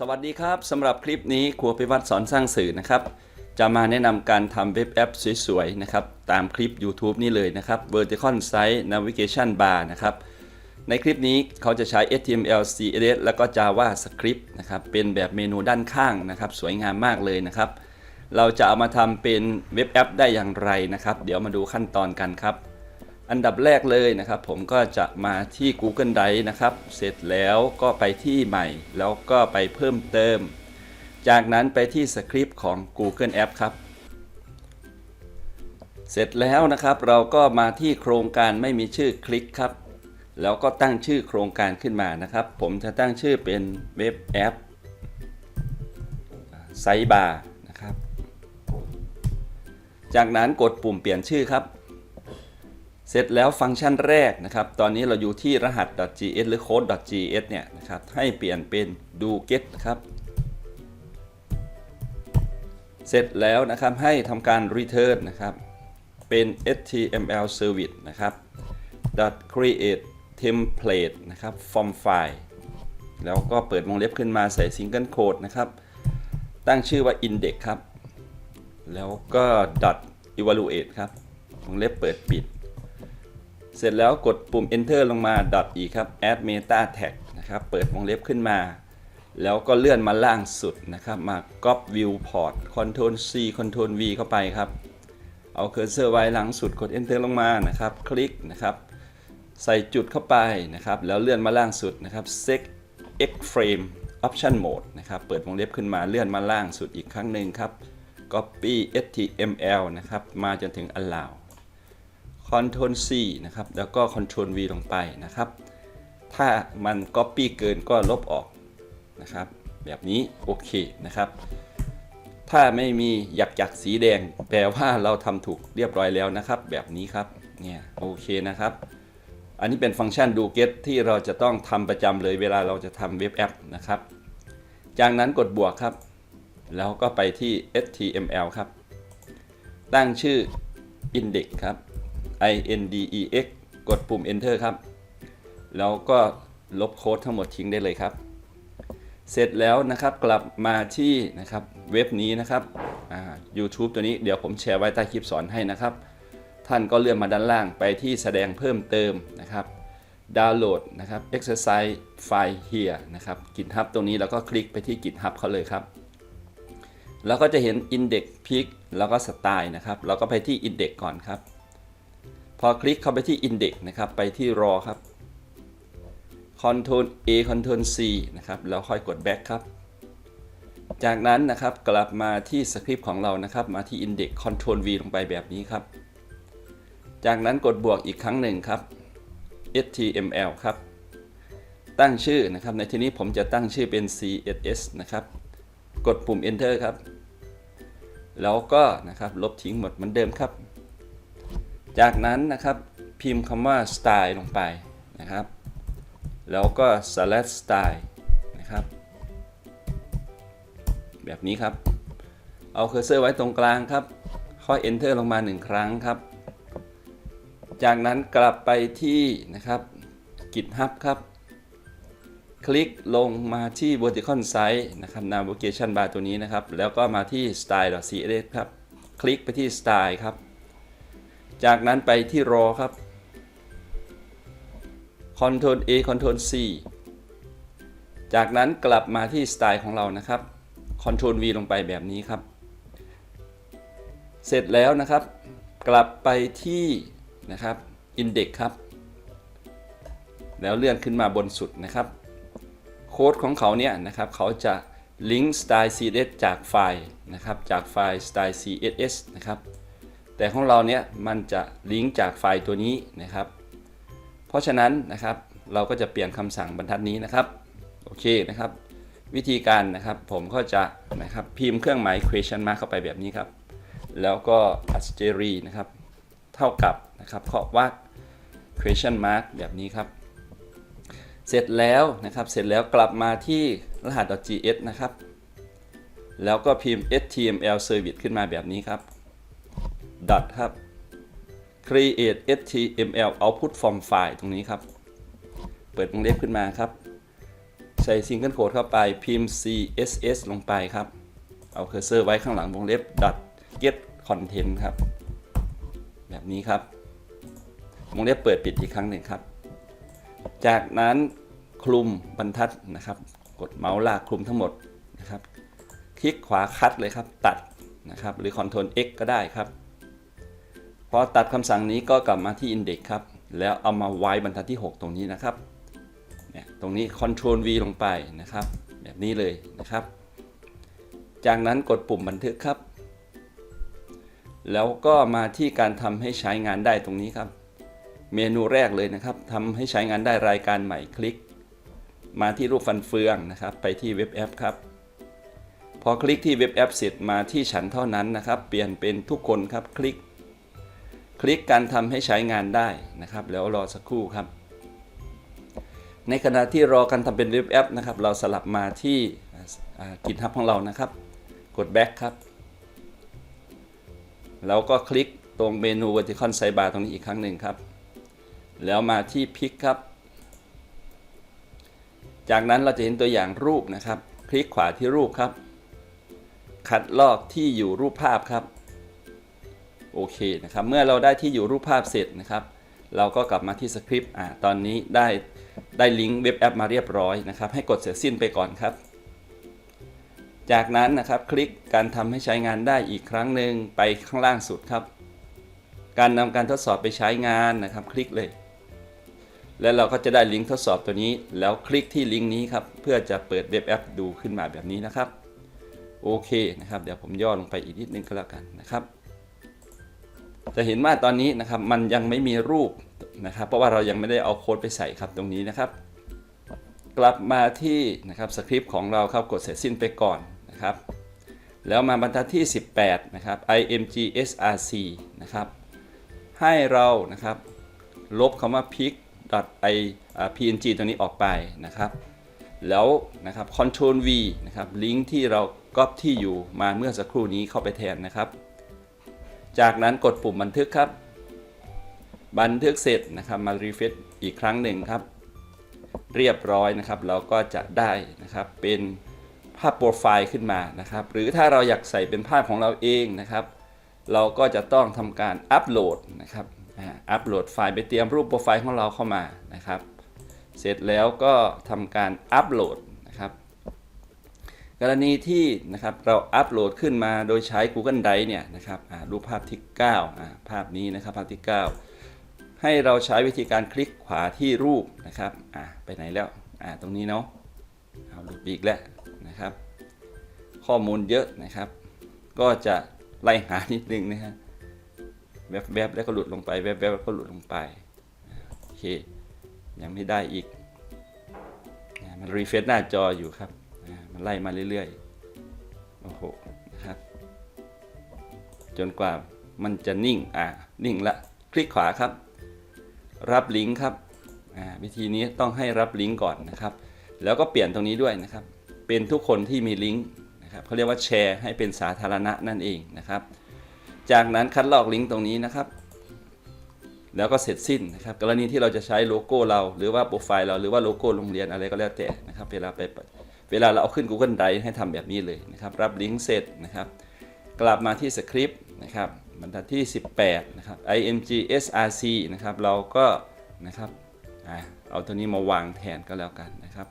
สวัสดีครับสำหรับคลิปนี้ครัวพิวัตรสอนสร้างสื่อนะครับ จะมาแนะนำการทำเว็บแอปสวยๆนะครับตามคลิป YouTube นี่เลยนะครับ Vertical Site Navigation Bar นะครับในคลิปนี้เขาจะใช้ HTML CSS แล้วก็ JavaScript นะครับเป็นแบบเมนูด้านข้างนะครับ สวยงามมากเลยนะครับ เราจะเอามาทำเป็นเว็บแอปได้อย่างไรนะครับ เดี๋ยวมาดูขั้นตอนกันครับ อันดับแรกเลยนะครับ ผมก็จะมาที่ Google Drive นะครับ เสร็จแล้วก็ไปที่ใหม่ แล้วก็ไปเพิ่มเติม จากนั้นไปที่สคริปต์ของ Google App ครับ เสร็จแล้วนะครับเราก็มาที่โครงการไม่มีชื่อคลิกครับ แล้วก็ตั้งชื่อโครงการขึ้นมานะครับ ผมจะตั้งชื่อเป็นเว็บแอปไซบาร์นะครับ จากนั้นกดปุ่มเปลี่ยนชื่อครับ เสร็จแล้วฟังก์ชันแรกนะครับ ตอนนี้เราอยู่ที่รหัส .gs หรือ code.gs เนี่ยนะครับ ให้เปลี่ยนเป็น do get ครับ เสร็จแล้วนะครับ ให้ทำการ return นะครับ เป็น html service นะครับ create template นะครับ from file แล้วก็เปิดวงเล็บขึ้นมาใส่ single quote นะครับ ตั้งชื่อว่า index ครับ แล้วก็ dot evaluate ครับวงเล็บเปิดปิด เสร็จแล้วกดปุ่ม enter ลงมา dot อีกครับ add meta tag นะครับ เปิดวงเล็บขึ้นมา แล้วก็เลื่อนมาล่างสุดนะครับ มา copy viewport control C control V เข้าไปครับ เอาเคอร์เซอร์ไว้หลังสุดกด enter ลงมานะครับ คลิกนะครับ ใส่จุดเข้าไปนะครับ แล้วเลื่อนมาล่างสุดนะครับ set x frame option mode นะครับ เปิดวงเล็บขึ้นมา เลื่อนมาล่างสุดอีกครั้งหนึ่งครับ copy html นะครับ มาจนถึง allow Ctrl C นะครับ แล้วก็ Ctrl V ลงไปนะครับ ถ้ามัน Copy เกินก็ลบออกนะครับ แบบนี้โอเคนะครับ ถ้าไม่มีหยักหยักสีแดง แปลว่าเราทำถูกเรียบร้อยแล้วนะครับ แบบนี้ครับ เนี่ยโอเคนะครับ อันนี้เป็นฟังก์ชัน do get ที่เราจะต้องทำประจำเลยเวลาเราจะทำเว็บแอปนะครับ จากนั้นกดบวกครับ แล้วก็ไปที่ html ครับ ตั้งชื่อ index ครับ i n d e x กดปุ่ม enter ครับ แล้วก็ลบโค้ดทั้งหมดทิ้งได้เลยครับ เสร็จแล้วนะครับกลับมาที่นะครับเว็บนี้นะครับ YouTube ตัวนี้เดี๋ยวผมแชร์ไว้ใต้คลิปสอนให้นะครับ ท่านก็เลื่อนมาด้านล่างไปที่แสดงเพิ่มเติมนะครับดาวน์โหลดนะครับ exercise file here นะครับ GitHub ตรงนี้แล้วก็คลิกไปที่ GitHub เขาเลยครับ แล้วก็จะเห็น index pick แล้วก็สไตล์นะครับเราก็ไปที่ index ก่อนครับ พอคลิกเข้าไปที่ index นะครับ ไปที่ raw ครับ Ctrl A Ctrl C นะครับ แล้วค่อยกด back ครับ จากนั้นนะครับกลับมาที่สคริปต์ของเรานะครับ มาที่ index Ctrl V ลงไปแบบนี้ครับ จากนั้นกดบวกอีกครั้งหนึ่งครับ html ครับ ตั้งชื่อนะครับ ในที่นี้ผมจะตั้งชื่อเป็น css นะครับ กดปุ่ม enter ครับ แล้วก็นะครับลบทิ้งหมดเหมือนเดิมครับ จากนั้นนะครับพิมพ์คำว่า style ลงไปนะครับ แล้วก็ select style นะครับ แบบนี้ครับ เอาเคอร์เซอร์ไว้ตรงกลางครับ ค่อย enter ลงมา 1 ครั้งครับ จากนั้นกลับไปที่นะครับ GitHub ครับ คลิกลงมาที่ vertical site นะครับ navigation bar ตัวนี้นะครับ แล้วก็มาที่ style.css ครับ คลิกไปที่ style ครับ จากนั้นไปที่ raw ครับ Ctrl A Ctrl C จากนั้นกลับมาที่สไตล์ของเรานะครับ Ctrl V ลงไปแบบนี้ครับ เสร็จแล้วนะครับ กลับไปที่นะครับ Index ครับ แล้วเลื่อนขึ้นมาบนสุดนะครับ โค้ดของเขาเนี่ยนะครับเขาจะลิงก์ style css จากไฟล์นะครับ จากไฟล์ style css นะครับ แต่ของเราเนี่ยมันจะลิงก์จากไฟล์ตัวนี้นะครับ เพราะฉะนั้นนะครับเราก็จะเปลี่ยนคำสั่งบรรทัดนี้นะครับโอเคนะครับ วิธีการนะครับผมก็จะนะครับพิมพ์เครื่องหมาย question mark เข้าไปแบบนี้ครับ แล้วก็ asterisk นะครับเท่ากับนะครับข้อวัด question mark แบบนี้ครับ เสร็จแล้วนะครับเสร็จแล้วกลับมาที่รหัส .gs นะครับ แล้วก็พิมพ์ html service ขึ้นมาแบบนี้ครับ dot ครับ create html output from file ตรงนี้ครับ เปิดวงเล็บขึ้นมาครับ ใส่ซิงเกิลโค้ดเข้าไปพิมพ์ css ลงไปครับ เอาเคอร์เซอร์ไว้ข้างหลังวงเล็บ dot get content ครับ แบบนี้ครับ วงเล็บเปิดปิดอีกครั้งหนึ่งครับ จากนั้นคลุมบรรทัดนะครับ กดเมาส์ลากคลุมทั้งหมดนะครับ คลิกขวาคัดเลยครับ ตัดนะครับ หรือ Ctrl X ก็ได้ครับ อตัดคำสั่งนี้ก็กลับมาที่ Index ครับ แล้วเอามาไว้บรรทัดที่ 6 ตรงนี้นะครับเนี่ยตรงนี้ Ctrl V ลงไปนะครับ แบบนี้เลยนะครับ จากนั้นกดปุ่มบันทึกครับ แล้วก็มาที่การทำให้ใช้งานได้ตรงนี้ครับ เมนูแรกเลยนะครับทำให้ใช้งานได้รายการใหม่คลิก มาที่รูปฟันเฟืองนะครับ ไปที่เว็บแอปครับพอคลิกที่เว็บแอปเสร็จมาที่ฉันเท่านั้นนะครับ เปลี่ยนเป็นทุกคนครับ คลิก คลิกการทำให้ใช้งานได้นะครับ แล้วรอสักครู่ครับ ในขณะที่รอการทำเป็นเว็บแอปนะครับ เราสลับมาที่กินทับของเรานะครับ กด back ครับ แล้วก็คลิกตรงเมนู vertical sidebar ตรงนี้อีกครั้งหนึ่งครับ แล้วมาที่พิกครับ จากนั้นเราจะเห็นตัวอย่างรูปนะครับ คลิกขวาที่รูปครับ คัดลอกที่อยู่รูปภาพครับ โอเคนะครับ เมื่อเราได้ที่อยู่รูปภาพเสร็จนะครับ เราก็กลับมาที่สคริปต์อ่าตอนนี้ได้ได้ลิงก์เว็บแอปมาเรียบร้อยนะครับ ให้กดเสร็จสิ้นไปก่อนครับ จากนั้นนะครับคลิกการทำให้ใช้งานได้อีกครั้งหนึ่งไปข้างล่างสุดครับ การนำการทดสอบไปใช้งานนะครับ คลิกเลย แล้วเราก็จะได้ลิงก์ทดสอบตัวนี้ แล้วคลิกที่ลิงก์นี้ครับเพื่อจะเปิดเว็บแอปดูขึ้นมาแบบนี้นะครับโอเคนะครับ เดี๋ยวผมย่อลงไปอีกนิดนึงก็แล้วกันนะครับ จะเห็นว่าตอนนี้นะครับมันยังไม่มีรูปนะครับเพราะว่าเรายังไม่ได้เอาโค้ดไปใส่ครับตรงนี้นะครับ กลับมาที่นะครับสคริปต์ของเราครับกดเสร็จสิ้นไปก่อนนะครับ แล้วมาบรรทัดที่ 18 นะครับ imgsrc นะครับให้เรานะครับลบคำว่า pic i png ตัวนี้ออกไปนะครับ แล้วนะครับ control V นะครับลิงก์ที่เราก๊อปที่อยู่มาเมื่อสักครู่นี้เข้าไปแทนนะครับ จากนั้นกดปุ่มบันทึกครับ บันทึกเสร็จนะครับมารีเฟซอีกครั้งหนึ่งครับ เรียบร้อยนะครับ เราก็จะได้นะครับเป็นภาพโปรไฟล์ขึ้นมานะครับ หรือถ้าเราอยากใส่เป็นภาพของเราเองนะครับ เราก็จะต้องทำการอัปโหลดนะครับอัปโหลดไฟล์ไปเตรียมรูปโปรไฟล์ของเราเข้ามานะครับ เสร็จแล้วก็ทำการอัปโหลด กรณีที่นะครับเราอัปโหลดขึ้นมาโดยใช้ Google Drive เนี่ยนะครับรูปภาพที่ 9 ภาพนี้นะครับภาพที่ 9 ให้เราใช้วิธีการคลิกขวาที่รูปนะครับไปไหนแล้วตรงนี้เนาะเอาหลุดอีกแล้วนะครับ ข้อมูลเยอะนะครับ ก็จะไล่หานิดนึงนะฮะแวบๆแล้วก็หลุดลงไปแวบๆแล้วก็หลุดลงไปโอเคยังไม่ได้อีกมันรีเฟซหน้าจออยู่ครับ มันไล่มาเรื่อยๆ โอ้โหนะครับจนกว่ามันจะนิ่ง อ่า นิ่งละ คลิกขวาครับ รับลิงก์ครับ อ่า วิธีนี้ต้องให้รับลิงก์ก่อนนะครับ แล้วก็เปลี่ยนตรงนี้ด้วยนะครับ เป็นทุกคนที่มีลิงก์นะครับเขาเรียกว่าแชร์ให้เป็นสาธารณะนั่นเองนะครับ จากนั้นคัดลอกลิงก์ตรงนี้นะครับ แล้วก็เสร็จสิ้นนะครับ กรณีที่เราจะใช้โลโก้เรา หรือว่าโปรไฟล์เรา หรือว่าโลโก้โรงเรียนอะไรก็แล้วแต่นะครับ เวลาไป เวลาเราเอาขึ้น Google Drive ให้ทำแบบนี้เลยนะครับ รับลิงก์เสร็จนะครับ กลับมาที่สคริปต์นะครับบรรทัดที่ 18 นะครับ imgsrc นะครับ เราก็นะครับเอาตัวนี้มาวางแทนก็แล้วกันนะครับ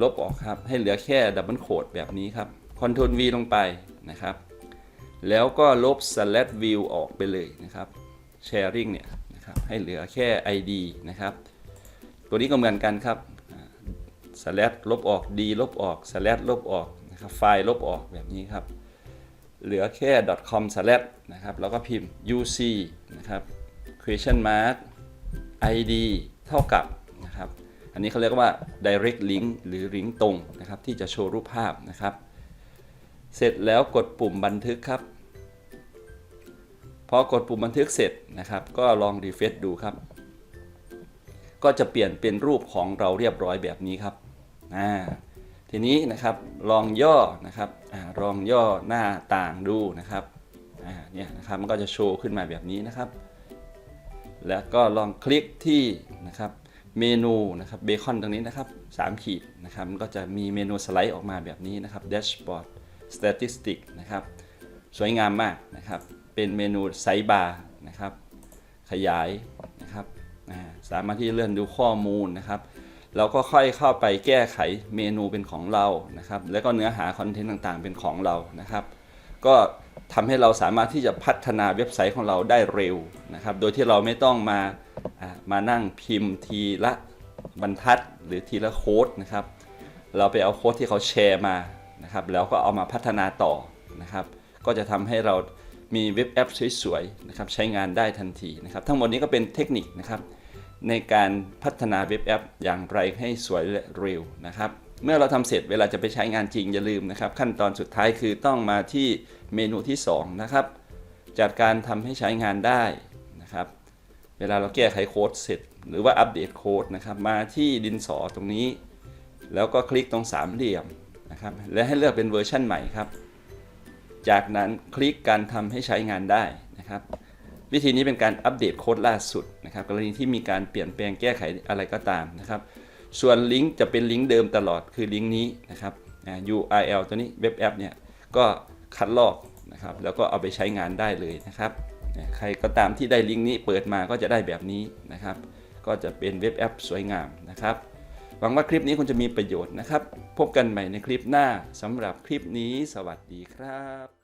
ลบออกครับ ให้เหลือแค่ดับเบิลโคดแบบนี้ครับ Ctrl V ลงไปนะครับ แล้วก็ลบ slash view ออกไปเลยนะครับ sharing เนี่ยนะครับ ให้เหลือแค่ id นะครับ ตัวนี้ก็เหมือนกันครับ slash ลบออก d ลบออก slash ลบออกนะครับไฟล์ลบออกแบบนี้ครับ เหลือแค่ .com s l a s นะครับแล้วก็พิมพ์ uc นะครับ question mark id เท่ากับนะครับ อันนี้เขาเรียกว่า direct link หรือลิงก์ตรงนะครับ ที่จะโชว์รูปภาพนะครับ เสร็จแล้วกดปุ่มบันทึกครับพอกดปุ่มบันทึกเสร็จนะครับ ก็ลองรีเฟซดูครับ ก็จะเปลี่ยนเป็นรูปของเราเรียบร้อยแบบนี้ครับ อ่าทีนี้นะครับลองย่อนะครับอลองย่อหน้าต่างดูนะครับอ่าเนี่ยนะครับมันก็จะโชว์ขึ้นมาแบบนี้นะครับ แล้วก็ลองคลิกที่นะครับเมนูนะครับเบคอนตรงนี้นะครับ3ขีดนะครับมันก็จะมีเมนูสไลด์ออกมาแบบนี้นะครับ dashboard statistic นะครับสวยงามมากนะครับ เป็นเมนูไซส์บาร์นะครับ ขยายนะครับสามารถที่จะเลื่อนดูข้อมูลนะครับ เราก็ค่อยเข้าไปแก้ไขเมนูเป็นของเรานะครับ แล้วก็เนื้อหาคอนเทนต์ต่างๆ เป็นของเรานะครับ ก็ทำให้เราสามารถที่จะพัฒนาเว็บไซต์ของเราได้เร็วนะครับ โดยที่เราไม่ต้องมาอ่ามานั่งพิมพ์ทีละบรรทัดหรือทีละโค้ดนะครับ เราไปเอาโค้ดที่เขาแชร์มานะครับ แล้วก็เอามาพัฒนาต่อนะครับ ก็จะทำให้เรามีเว็บแอปสวยๆนะครับใช้งานได้ทันทีนะครับ ทั้งหมดนี้ก็เป็นเทคนิคนะครับ ในการพัฒนาเว็บแอปอย่างไรให้สวยและเร็วนะครับ เมื่อเราทำเสร็จเวลาจะไปใช้งานจริงอย่าลืมนะครับ ขั้นตอนสุดท้ายคือต้องมาที่เมนูที่ 2 นะครับ จัดการทำให้ใช้งานได้นะครับ เวลาเราแก้ไขโค้ดเสร็จ หรือว่าอัปเดตโค้ดนะครับ มาที่ดินสอตรงนี้ แล้วก็คลิกตรงสามเหลี่ยมนะครับ และให้เลือกเป็นเวอร์ชันใหม่ครับ จากนั้นคลิกการทำให้ใช้งานได้นะครับ วิธีนี้เป็นการอัปเดตโค้ดล่าสุดนะครับกรณีที่มีการเปลี่ยนแปลงแก้ไขอะไรก็ตามนะครับ ส่วนลิงก์จะเป็นลิงก์เดิมตลอดคือลิงก์นี้นะครับ URL ตัวนี้เว็บแอปเนี่ยก็คัดลอกนะครับแล้วก็เอาไปใช้งานได้เลยนะครับใครก็ตามที่ได้ลิงก์นี้เปิดมาก็จะได้แบบนี้นะครับ ก็จะเป็นเว็บแอปสวยงามนะครับหวังว่าคลิปนี้คงจะมีประโยชน์นะครับ พบกันใหม่ในคลิปหน้าสำหรับคลิปนี้ สวัสดีครับ